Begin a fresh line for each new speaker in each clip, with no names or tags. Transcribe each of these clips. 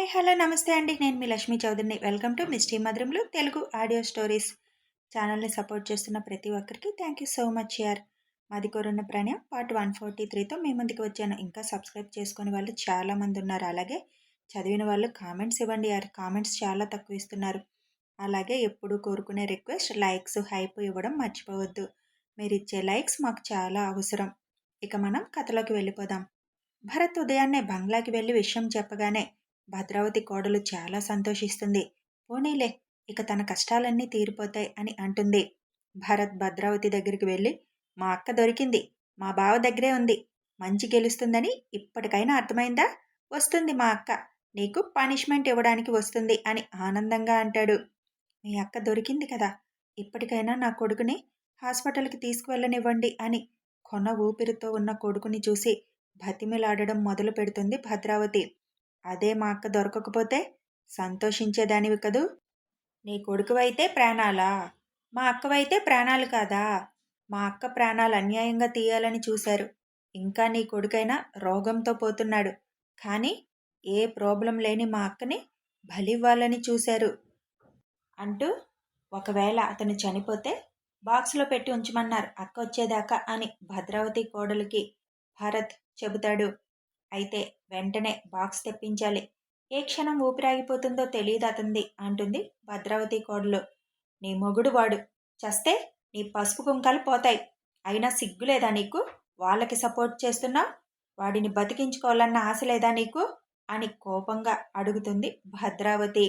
Hi hello నమస్తే అండి. నేను మీ లక్ష్మీ చౌదరిని. వెల్కమ్ టు మిస్టీ మధురంలో తెలుగు ఆడియో స్టోరీస్. ఛానల్ని సపోర్ట్ చేస్తున్న ప్రతి ఒక్కరికి థ్యాంక్ యూ సో మచ్ యార్. మాది కోరున్న ప్రణయం పార్ట్ వన్ ఫార్టీ త్రీతో మీ ముందుకు వచ్చాను. ఇంకా సబ్స్క్రైబ్ చేసుకునే వాళ్ళు చాలామంది ఉన్నారు. అలాగే చదివిన వాళ్ళు కామెంట్స్ ఇవ్వండి యార్. కామెంట్స్ చాలా తక్కువ ఇస్తున్నారు. అలాగే ఎప్పుడు కోరుకునే రిక్వెస్ట్ లైక్స్ హైప్ ఇవ్వడం మర్చిపోవద్దు. మీరు ఇచ్చే లైక్స్ మాకు చాలా అవసరం. ఇక మనం కథలోకి వెళ్ళిపోదాం. భరత్ ఉదయాన్నే బంగ్లాకి వెళ్ళి విషయం చెప్పగానే భద్రావతి కోడలు చాలా సంతోషిస్తుంది. పోనీలే ఇక తన కష్టాలన్నీ తీరిపోతాయి అని అంటుంది. భరత్ భద్రావతి దగ్గరికి వెళ్ళి మా అక్క దొరికింది మా బావ దగ్గరే ఉంది మంచి గెలుస్తుందని ఇప్పటికైనా అర్థమైందా? వస్తుంది మా అక్క నీకు పనిష్మెంట్ ఇవ్వడానికి వస్తుంది అని ఆనందంగా అంటాడు. మీ అక్క దొరికింది కదా ఇప్పటికైనా నా కొడుకుని హాస్పిటల్కి తీసుకువెళ్ళనివ్వండి అని కొన ఊపిరితో ఉన్న కొడుకుని చూసి బతిమిలాడడం మొదలు పెడుతుంది భద్రావతి. అదే మా అక్క దొరకకపోతే సంతోషించేదానివి కదూ? నీ కొడుకువైతే ప్రాణాలా? మా అక్కవైతే ప్రాణాలు కాదా? మా అక్క ప్రాణాలు అన్యాయంగా తీయాలని చూశారు. ఇంకా నీ కొడుకైనా రోగంతో పోతున్నాడు. కానీ ఏ ప్రాబ్లం లేని మా అక్కని బలివ్వాలని చూశారు. అంటూ ఒకవేళ అతను చనిపోతే బాక్స్లో పెట్టి ఉంచమన్నారు. అక్క వచ్చేదాకా అని భద్రావతి కోడలికి భరత్ చెబుతాడు. అయితే వెంటనే బాక్స్ తెప్పించాలి. ఏ క్షణం ఊపిరాగిపోతుందో తెలియదు అతంది అంటుంది భద్రావతి కోడలు. నీ మొగుడు వాడు. చస్తే నీ పసుపు కుంకాలు పోతాయి. అయినా సిగ్గులేదా నీకు? వాళ్ళకి సపోర్ట్ చేస్తున్నా వాడిని బతికించుకోవాలన్న ఆశ లేదా నీకు? అని కోపంగా అడుగుతుంది భద్రావతి.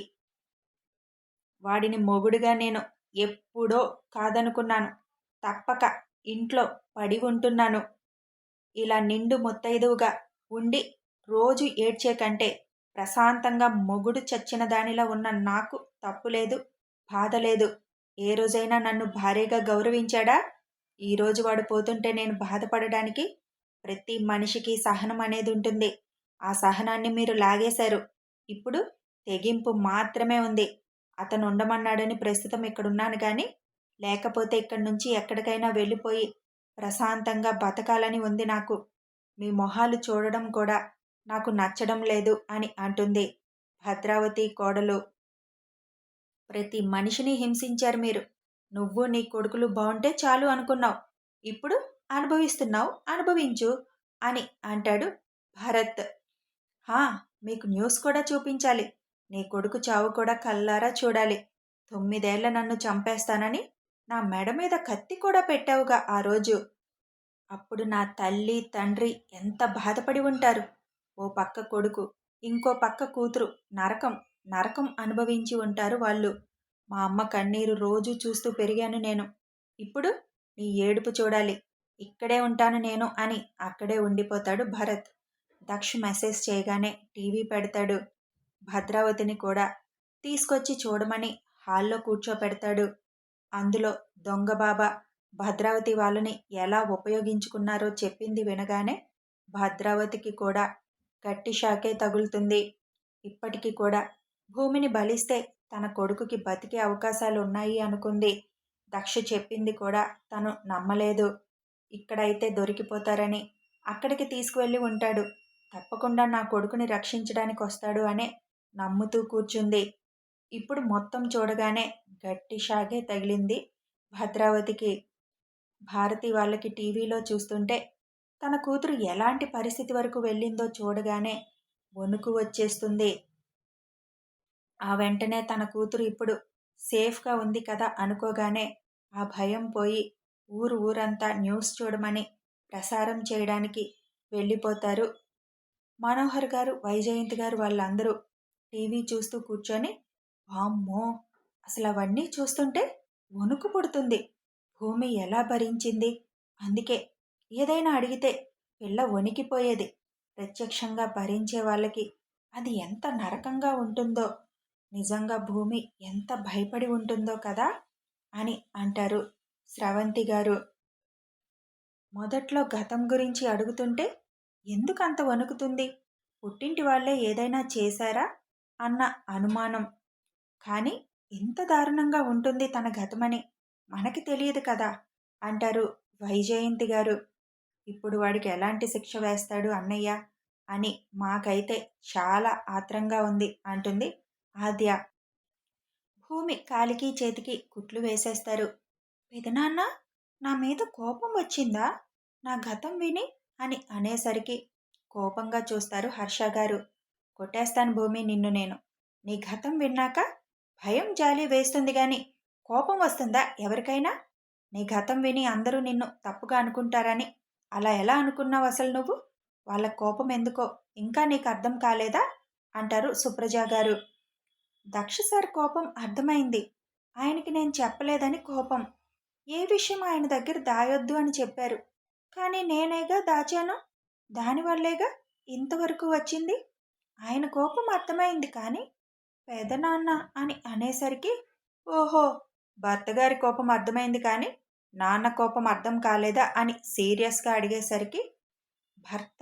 వాడిని మొగుడుగా నేను ఎప్పుడో కాదనుకున్నాను. తప్పక ఇంట్లో పడి ఉంటున్నాను. ఇలా నిండు ముత్తైదువుగా ఉండి రోజు ఏడ్చే కంటే ప్రశాంతంగా మొగుడు చచ్చిన దానిలో ఉన్న నాకు తప్పు లేదు బాధ లేదు. ఏ రోజైనా నన్ను భారీగా గౌరవించాడా? ఈరోజు వాడు పోతుంటే నేను బాధపడడానికి ప్రతి మనిషికి సహనం అనేది ఉంటుంది. ఆ సహనాన్ని మీరు లాగేశారు. ఇప్పుడు తెగింపు మాత్రమే ఉంది. అతను ఉండమన్నాడని ప్రస్తుతం ఇక్కడున్నాను కానీ లేకపోతే ఇక్కడి నుంచి ఎక్కడికైనా వెళ్ళిపోయి ప్రశాంతంగా బతకాలని ఉంది నాకు. మీ మొహాలు చూడడం కూడా నాకు నచ్చడం లేదు అని అంటుంది భద్రావతి కోడలు. ప్రతి మనిషిని హింసించారు మీరు. నువ్వు నీ కొడుకులు బాగుంటే చాలు అనుకున్నావు. ఇప్పుడు అనుభవిస్తున్నావు అనుభవించు అని అంటాడు భరత్. హా మీకు న్యూస్ కూడా చూపించాలి. నీ కొడుకు చావు కూడా కల్లారా చూడాలి. తొమ్మిదేళ్ళ నన్ను చంపేస్తానని నా మెడ మీద కత్తి కూడా పెట్టావుగా ఆ రోజు. అప్పుడు నా తల్లి తండ్రి ఎంత బాధపడి ఉంటారు? ఓ పక్క కొడుకు ఇంకో పక్క కూతురు నరకం నరకం అనుభవించి ఉంటారు వాళ్ళు. మా అమ్మ కన్నీరు రోజు చూస్తూ పెరిగాను నేను. ఇప్పుడు నీ ఏడుపు చూడాలి. ఇక్కడే ఉంటాను నేను అని అక్కడే ఉండిపోతాడు భరత్. దక్ష్ మెసేజ్ చేయగానే టీవీ పెడతాడు. భద్రావతిని కూడా తీసుకొచ్చి చూడమని హాల్లో కూర్చోపెడతాడు. అందులో దొంగ బాబా భద్రావతి వాళ్ళని ఎలా ఉపయోగించుకున్నారో చెప్పింది వినగానే భద్రావతికి కూడా గట్టి షాకే తగులుతుంది. ఇప్పటికీ కూడా భూమిని బలిస్తే తన కొడుకుకి బతికే అవకాశాలు ఉన్నాయి అనుకుంది. దక్ష చెప్పింది కూడా తను నమ్మలేదు. ఇక్కడైతే దొరికిపోతారని అక్కడికి తీసుకువెళ్ళి ఉంటాడు. తప్పకుండా నా కొడుకుని రక్షించడానికి వస్తాడు అనే నమ్ముతూ కూర్చుంది. ఇప్పుడు మొత్తం చూడగానే గట్టి షాకే తగిలింది భద్రావతికి. భారతి వాళ్ళకి టీవీలో చూస్తుంటే తన కూతురు ఎలాంటి పరిస్థితి వరకు వెళ్ళిందో చూడగానే వణుకు వచ్చేస్తుంది. ఆ వెంటనే తన కూతురు ఇప్పుడు సేఫ్గా ఉంది కదా అనుకోగానే ఆ భయం పోయి ఊరు ఊరంతా న్యూస్ చూడమని ప్రసారం చేయడానికి వెళ్ళిపోతారు. మనోహర్ గారు వైజయంతి గారు వాళ్ళందరూ టీవీ చూస్తూ కూర్చొని వామ్మో! అసలు అవన్నీ చూస్తుంటే వణుకు పుడుతుంది. భూమి ఎలా భరించింది? అందుకే ఏదైనా అడిగితే పిల్ల వణికిపోయేది. ప్రత్యక్షంగా భరించే వాళ్ళకి అది ఎంత నరకంగా ఉంటుందో నిజంగా భూమి ఎంత భయపడి ఉంటుందో కదా అని అంటారు స్రవంతి గారు. మొదట్లో గతం గురించి అడుగుతుంటే ఎందుకు అంత వణుకుతుంది? పుట్టింటి వాళ్ళే ఏదైనా చేశారా? అన్న అనుమానం. కానీ ఇంత దారుణంగా ఉంటుంది తన గతమని. మనకి తెలియదు కదా! అంటారు వైజయంతి గారు. ఇప్పుడు వాడికి ఎలాంటి శిక్ష వేస్తాడు అన్నయ్య అని మాకైతే చాలా ఆత్రంగా ఉంది అంటుంది ఆద్య. భూమి కాలికి చేతికి కుట్లు వేసేస్తారు. పెదనాన్న నా మీద కోపం వచ్చిందా? నా గతం విని అని అనేసరికి కోపంగా చూస్తారు హర్ష గారు. కొట్టేస్తాను భూమి నిన్ను నేను. నీ గతం విన్నాక భయం జాలి వేస్తుంది గాని కోపం వస్తుందా ఎవరికైనా? నీ గతం విని అందరూ నిన్ను తప్పుగా అనుకుంటారని. అలా ఎలా అనుకున్నావు అసలు నువ్వు? వాళ్ళ కోపం ఎందుకో? ఇంకా నీకు అర్థం కాలేదా? అంటారు సుప్రజ గారు. దక్ష సార్ కోపం అర్థమైంది. ఆయనకి నేను చెప్పలేదని కోపం. ఏ విషయం ఆయన దగ్గర దాయొద్దు అని చెప్పారు. కానీ నేనేగా దాచాను? దానివల్లేగా ఇంతవరకు వచ్చింది? ఆయన కోపం అర్థమైంది కానీ పెదనాన్న అని అనేసరికి ఓహో! భర్తగారి కోపం అర్థమైంది కానీ నాన్న కోపం అర్థం కాలేదా అని సీరియస్గా అడిగేసరికి భర్త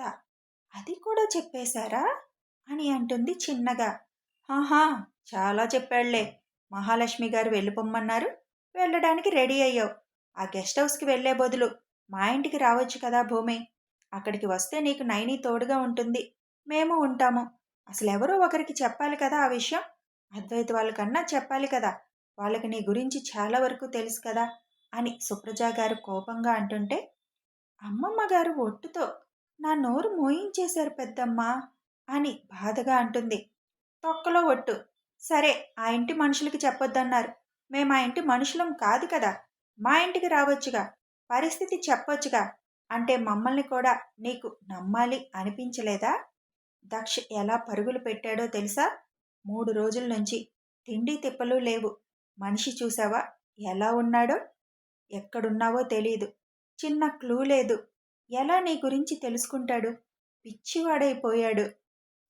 అది కూడా చెప్పేశారా? అని అంటుంది చిన్నగా. ఆహా చాలా చెప్పాళ్ళే మహాలక్ష్మి గారు వెళ్ళిపోమ్మన్నారు. వెళ్ళడానికి రెడీ అయ్యావు. ఆ గెస్ట్ హౌస్కి వెళ్ళే బదులు మా ఇంటికి రావచ్చు కదా భూమి. అక్కడికి వస్తే నీకు నైని తోడుగా ఉంటుంది. మేము ఉంటాము. అసలు ఎవరో ఒకరికి చెప్పాలి కదా ఆ విషయం. అద్వైత వాళ్ళకన్నా చెప్పాలి కదా. వాళ్ళకి నీ గురించి చాలా వరకు తెలుసు కదా అని సుప్రజ గారు కోపంగా అంటుంటే అమ్మమ్మ గారు ఒట్టుతో నా నోరు మోయించేశారు పెద్దమ్మ అని బాధగా అంటుంది. తొక్కలో ఒట్టు. సరే ఆ ఇంటి మనుషులకి చెప్పొద్దన్నారు. మేము ఆ ఇంటి మనుషులం కాదు కదా. మా ఇంటికి రావచ్చుగా. పరిస్థితి చెప్పొచ్చుగా. అంటే మమ్మల్ని కూడా నీకు నమ్మాలి అనిపించలేదా? దక్ష ఎలా పరుగులు పెట్టాడో తెలుసా? మూడు రోజుల నుంచి తిండి తిప్పలు లేవు. మనిషి చూసావా? ఎలా ఉన్నాడో? ఎక్కడున్నావో తెలియదు చిన్న క్లూ లేదు. ఎలా నీ గురించి తెలుసుకుంటాడు? పిచ్చివాడైపోయాడు.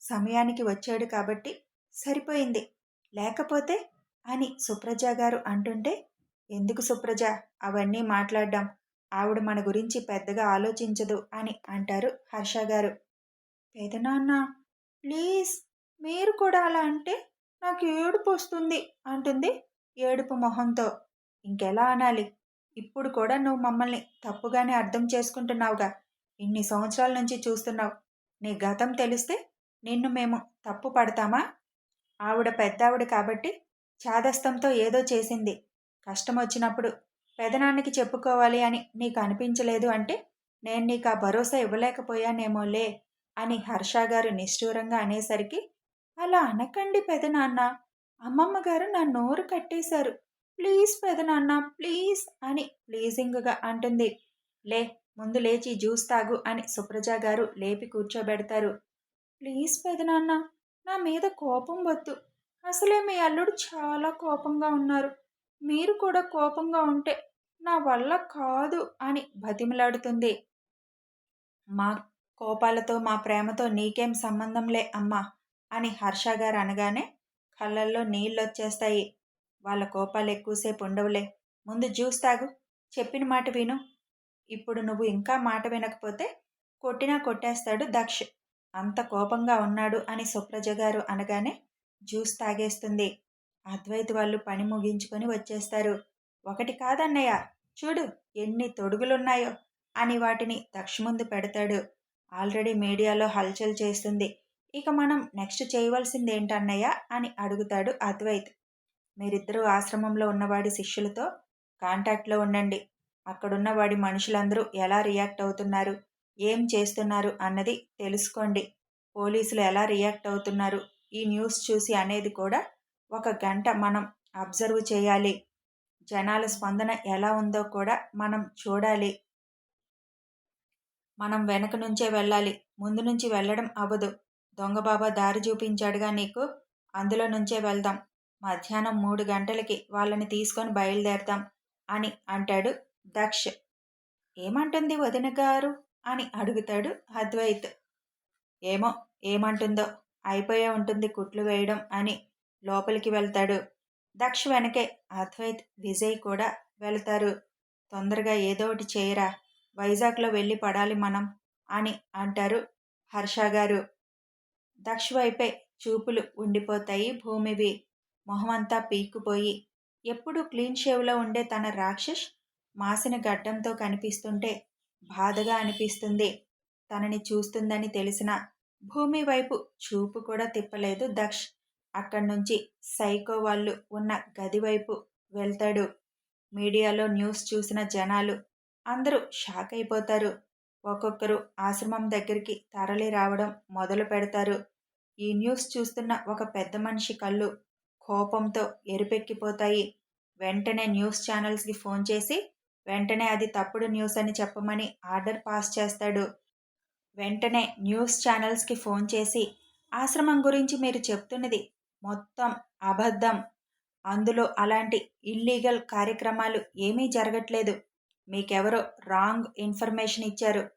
సమయానికి వచ్చాడు కాబట్టి సరిపోయింది. లేకపోతే అని సుప్రజ గారు అంటుంటే ఎందుకు సుప్రజ? అవన్నీ మాట్లాడ్డాం. ఆవిడ మన గురించి పెద్దగా ఆలోచించదు అని అంటారు హర్ష గారు. పెదనాన్న ప్లీజ్ మీరు కూడా అలా అంటే నాకు ఏడుపు వస్తుంది అంటుంది ఏడుపు మొహంతో ఇంకెలా అనాలి? ఇప్పుడు కూడా నువ్వు మమ్మల్ని తప్పుగానే అర్థం చేసుకుంటున్నావుగా. ఇన్ని సంవత్సరాల నుంచి చూస్తున్నావు. నీ గతం తెలిస్తే నిన్ను మేము తప్పు పడతామా? ఆవిడ పెద్దావిడ కాబట్టి చాదస్తంతో ఏదో చేసింది. కష్టం వచ్చినప్పుడు పెదనాన్నకి చెప్పుకోవాలి అని నీకు అనిపించలేదు అంటే నేను నీకు ఆ భరోసా ఇవ్వలేకపోయానేమోలే అని హర్ష గారు నిష్ఠూరంగా అనేసరికి అలా అనకండి పెదనాన్న. అమ్మమ్మ గారు నా నోరు కట్టేశారు. ప్లీజ్ పెదనాన్న ప్లీజ్ అని ప్లీజింగ్గా అంటుంది. లే ముందు లేచి జ్యూస్ తాగు అని సుప్రజ గారు లేపి కూర్చోబెడతారు. ప్లీజ్ పెదనాన్న నా మీద కోపం వద్దు. అసలే మీ అల్లుడు చాలా కోపంగా ఉన్నారు. మీరు కూడా కోపంగా ఉంటే నా వల్ల కాదు అని బతిమలాడుతుంది. మా కోపాలతో మా ప్రేమతో నీకేం సంబంధంలే అమ్మా అని హర్ష గారు అనగానే కళ్ళల్లో నీళ్ళు వచ్చేస్తాయి వాళ్ళ కోపాలు ఎక్కువసేపు ఉండవులే. ముందు జ్యూస్ తాగు. చెప్పిన మాట విను. ఇప్పుడు నువ్వు ఇంకా మాట వినకపోతే కొట్టినా కొట్టేస్తాడు దక్ష్. అంత కోపంగా ఉన్నాడు అని సుప్రజ గారు అనగానే జ్యూస్ తాగేస్తుంది. అద్వైత్ వాళ్ళు పని ముగించుకొని వచ్చేస్తారు. ఒకటి కాదన్నయ్య చూడు ఎన్ని తొడుగులున్నాయో అని వాటిని దక్ష ముందు పెడతాడు. ఆల్రెడీ మీడియాలో హల్చల్ చేస్తుంది. ఇక మనం నెక్స్ట్ చేయవలసింది ఏంటన్నయ్య అని అడుగుతాడు అద్వైత్. మీరిద్దరూ ఆశ్రమంలో ఉన్నవాడి శిష్యులతో కాంటాక్ట్లో ఉండండి. అక్కడున్న వాడి మనుషులందరూ ఎలా రియాక్ట్ అవుతున్నారు? ఏం చేస్తున్నారు అన్నది తెలుసుకోండి. పోలీసులు ఎలా రియాక్ట్ అవుతున్నారు? ఈ న్యూస్ చూసి అనేది కూడా ఒక గంట మనం అబ్జర్వ్ చేయాలి. జనాల స్పందన ఎలా ఉందో కూడా మనం చూడాలి. మనం వెనక నుంచే వెళ్ళాలి. ముందు నుంచి వెళ్ళడం అవ్వదు. దొంగబాబా దారి చూపించాడుగా నీకు? అందులో నుంచే వెళ్దాం. మధ్యాహ్నం మూడు గంటలకి వాళ్ళని తీసుకొని బయలుదేరదాం అని అంటాడు దక్ష్. ఏమంటుంది వదిన గారు? అని అడుగుతాడు అద్వైత్. ఏమో ఏమంటుందో? అయిపోయే ఉంటుంది కుట్లు వేయడం అని లోపలికి వెళ్తాడు దక్ష వెనకే. అద్వైత్ విజయ్ కూడా వెళ్తారు. తొందరగా ఏదో ఒకటి చేయరా? వైజాగ్లో వెళ్ళి పడాలి మనం అని అంటారు హర్ష గారు. దక్ష వైపే చూపులు ఉండిపోతాయి. భూమివి మొహమంతా పీక్కుపోయి. ఎప్పుడు క్లీన్ షేవ్లో ఉండే తన రాక్షస్ మాసిన గడ్డంతో కనిపిస్తుంటే బాధగా అనిపిస్తుంది. తనని చూస్తుందని తెలిసిన భూమి వైపు చూపు కూడా తిప్పలేదు దక్ష్. అక్కడి నుంచి సైకో వాళ్ళు ఉన్న గది వైపు వెళ్తాడు. మీడియాలో న్యూస్ చూసిన జనాలు అందరూ షాక్ అయిపోతారు ఒక్కొక్కరు ఆశ్రమం దగ్గరికి తరలి రావడం మొదలు పెడతారు. ఈ న్యూస్ చూస్తున్న ఒక పెద్ద మనిషి కళ్ళు కోపంతో ఎరుపెక్కిపోతాయి. వెంటనే న్యూస్ ఛానల్స్కి ఫోన్ చేసి వెంటనే అది తప్పుడు న్యూస్ అని చెప్పమని ఆర్డర్ పాస్ చేస్తాడు. వెంటనే న్యూస్ ఛానల్స్కి ఫోన్ చేసి ఆశ్రమం గురించి మీరు చెప్తున్నది మొత్తం అబద్ధం. అందులో అలాంటి ఇల్లీగల్ కార్యక్రమాలు ఏమీ జరగట్లేదు. మీకెవరో రాంగ్ ఇన్ఫర్మేషన్ ఇచ్చారు.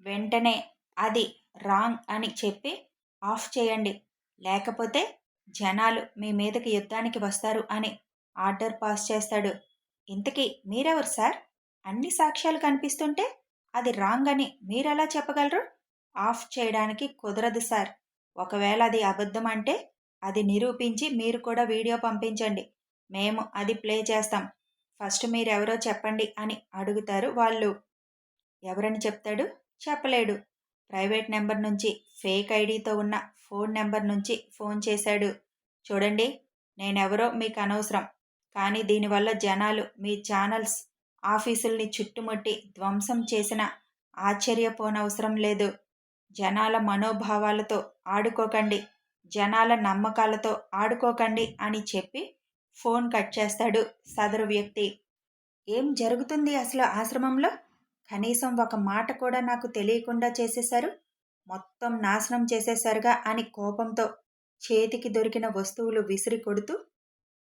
వెంటనే అది రాంగ్ అని చెప్పి ఆఫ్ చేయండి. లేకపోతే జనాలు మీ మీదకి యుద్ధానికి వస్తారు అని ఆర్డర్ పాస్ చేస్తాడు. ఇంతకీ మీరెవరు సార్? అన్ని సాక్ష్యాలు కనిపిస్తుంటే అది రాంగ్ అని మీరెలా చెప్పగలరు? ఆఫ్ చేయడానికి కుదరదు సార్. ఒకవేళ అది అబద్ధం అంటే అది నిరూపించి మీరు కూడా వీడియో పంపించండి. మేము అది ప్లే చేస్తాం. ఫస్ట్ మీరెవరో చెప్పండి అని అడుగుతారు వాళ్ళు. ఎవరని చెప్తాడు? చెప్పలేడు. ప్రైవేట్ నెంబర్ నుంచి ఫేక్ ఐడితో ఉన్న ఫోన్ నెంబర్ నుంచి ఫోన్ చేశాడు. చూడండి నేనెవరో మీకు అనవసరం కానీ దీనివల్ల జనాలు మీ ఛానల్స్ ఆఫీసుల్ని చుట్టుముట్టి ధ్వంసం చేసిన ఆశ్చర్యపోనవసరం లేదు. జనాల మనోభావాలతో ఆడుకోకండి. జనాల నమ్మకాలతో ఆడుకోకండి అని చెప్పి ఫోన్ కట్ చేస్తాడు సదరు వ్యక్తి. ఏం జరుగుతుంది అసలు ఆశ్రమంలో? కనీసం ఒక మాట కూడా నాకు తెలియకుండా చేసేశారు. మొత్తం నాశనం చేసేశారుగా అని కోపంతో చేతికి దొరికిన వస్తువులు విసిరి కొడుతూ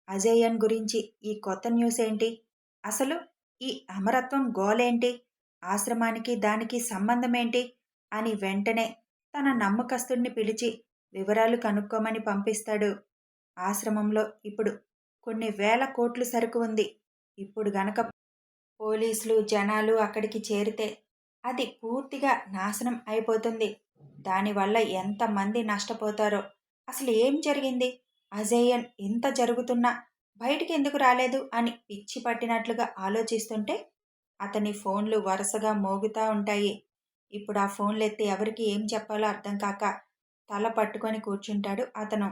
అజయన్ గురించి ఈ కొత్త న్యూస్ ఏంటి? అసలు ఈ అమరత్వం గోలేంటి? ఆశ్రమానికి దానికి సంబంధమేంటి? అని వెంటనే తన నమ్మకస్తుడిని పిలిచి వివరాలు కనుక్కోమని పంపిస్తాడు. ఆశ్రమంలో ఇప్పుడు కొన్ని వేల కోట్లు సరుకు ఉంది. ఇప్పుడు గనక పోలీసులు జనాలు అక్కడికి చేరితే అది పూర్తిగా నాశనం అయిపోతుంది. దానివల్ల ఎంతమంది నష్టపోతారో అసలు ఏం జరిగింది? అజయన్ ఇంత జరుగుతున్నా బయటికి ఎందుకు రాలేదు అని పిచ్చి పట్టినట్లుగా ఆలోచిస్తుంటే అతని ఫోన్లు వరుసగా మోగుతూ ఉంటాయి. ఇప్పుడు ఆ ఫోన్లు ఎత్తి ఎవరికి ఏం చెప్పాలో అర్థం కాక తల పట్టుకొని కూర్చుంటాడు అతను.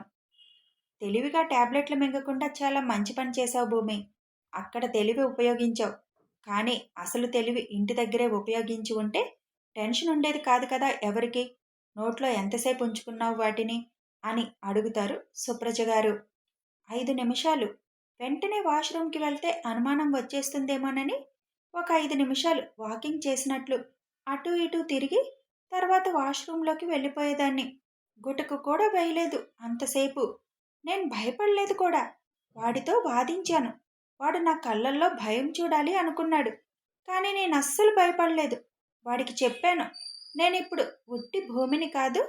తెలివిగా ట్యాబ్లెట్లు మింగకుండా చాలా మంచి పని చేసావు భూమి. అక్కడ తెలివి ఉపయోగించావు. కానీ అసలు తెలివి ఇంటి దగ్గరే ఉపయోగించి ఉంటే టెన్షన్ ఉండేది కాదు కదా ఎవరికి? నోట్లో ఎంతసేపు ఉంచుకున్నావు వాటిని? అని అడుగుతారు సుప్రజ గారు. ఐదు నిమిషాలు. వెంటనే వాష్రూమ్కి వెళ్తే అనుమానం వచ్చేస్తుందేమోనని ఒక ఐదు నిమిషాలు వాకింగ్ చేసినట్లు అటు ఇటు తిరిగి తర్వాత వాష్రూమ్లోకి వెళ్ళిపోయేదాన్ని. గుటకు కూడా వేయలేదు అంతసేపు. నేను భయపడలేదు కూడా. వాడితో వాదించాను. వాడు నా కళ్ళల్లో భయం చూడాలి అనుకున్నాడు. కానీ నేను అస్సలు భయపడలేదు. వాడికి చెప్పాను నేను ఇప్పుడు ఉట్టి భూమిని కాదు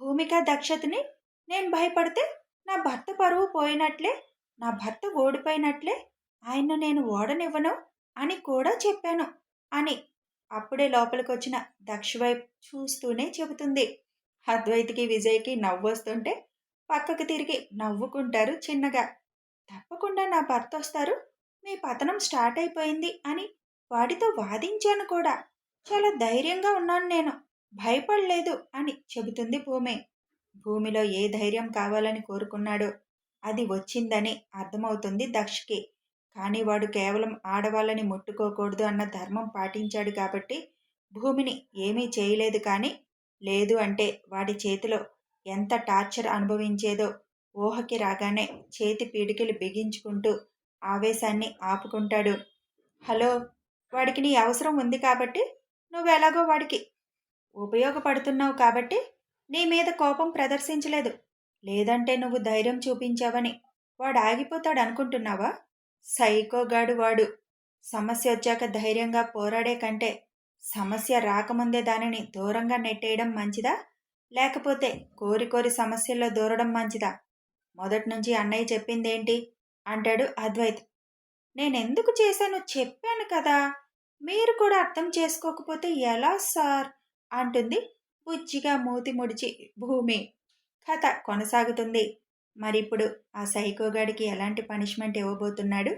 భూమిక దక్షతని నేను భయపడితే నా భర్త పరువు పోయినట్లే నా భర్త ఓడిపోయినట్లే ఆయన్ను నేను ఓడనివ్వను అని కూడా చెప్పాను అని అప్పుడే లోపలికి వచ్చిన దక్ష వైపు చూస్తూనే చెబుతుంది. అద్వైతికి విజయ్కి నవ్వు వస్తుంటే పక్కకు తిరిగి నవ్వుకుంటారు చిన్నగా. తప్పకుండా నా భర్త వస్తారు మీ పతనం స్టార్ట్ అయిపోయింది అని వాడితో వాదించాను కూడా. చాలా ధైర్యంగా ఉన్నాను నేను. భయపడలేదు అని చెబుతుంది భూమి. భూమిలో ఏ ధైర్యం కావాలని కోరుకున్నాడో అది వచ్చిందని అర్థమవుతుంది దక్షకి. కానీ వాడు కేవలం ఆడవాళ్ళని ముట్టుకోకూడదు అన్న ధర్మం పాటించాడు కాబట్టి భూమిని ఏమీ చేయలేదు కానీ లేదు అంటే వాడి చేతిలో ఎంత టార్చర్ అనుభవించేదో ఊహకి రాగానే చేతి పీడికలు బిగించుకుంటూ ఆవేశాన్ని ఆపుకుంటాడు. హలో వాడికి నీ అవసరం ఉంది కాబట్టి నువ్వు ఎలాగో వాడికి ఉపయోగపడుతున్నావు కాబట్టి నీ మీద కోపం ప్రదర్శించలేదు. లేదంటే నువ్వు ధైర్యం చూపించావని వాడు ఆగిపోతాడు అనుకుంటున్నావా? సైకోగాడు వాడు. సమస్య వచ్చాక ధైర్యంగా పోరాడే కంటే సమస్య రాకముందే దానిని దూరంగా నెట్టేయడం మంచిదా? లేకపోతే కోరి కోరి సమస్యల్లో దూరడం మంచిదా? మొదటి నుంచి అన్నయ్య చెప్పిందేంటి? అంటాడు అద్వైత్. నేనెందుకు చేశాను చెప్పాను కదా! మీరు కూడా అర్థం చేసుకోకపోతే ఎలా సార్? అంటుంది బుజ్జిగా మూతి ముడిచి భూమి. కథ కొనసాగుతుంది. మరి ఇప్పుడు ఆ సైకోగాడికి ఎలాంటి పనిష్మెంట్ ఇవ్వబోతున్నాడు?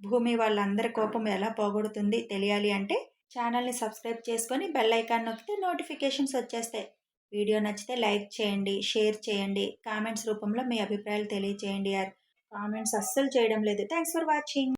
భూమి వాళ్ళందరి కోపం ఎలా పోగొడుతుంది తెలియాలి అంటే ఛానల్ని సబ్స్క్రైబ్ చేసుకొని బెల్ ఐకాన్ నొక్కితే నోటిఫికేషన్స్ వచ్చేస్తాయి. వీడియో నచ్చితే లైక్ చేయండి షేర్ చేయండి కామెంట్స్ రూపంలో మీ అభిప్రాయాలు తెలియచేయండి. యార్ కామెంట్స్ అస్సలు చేయడం లేదు. Thanks for watching.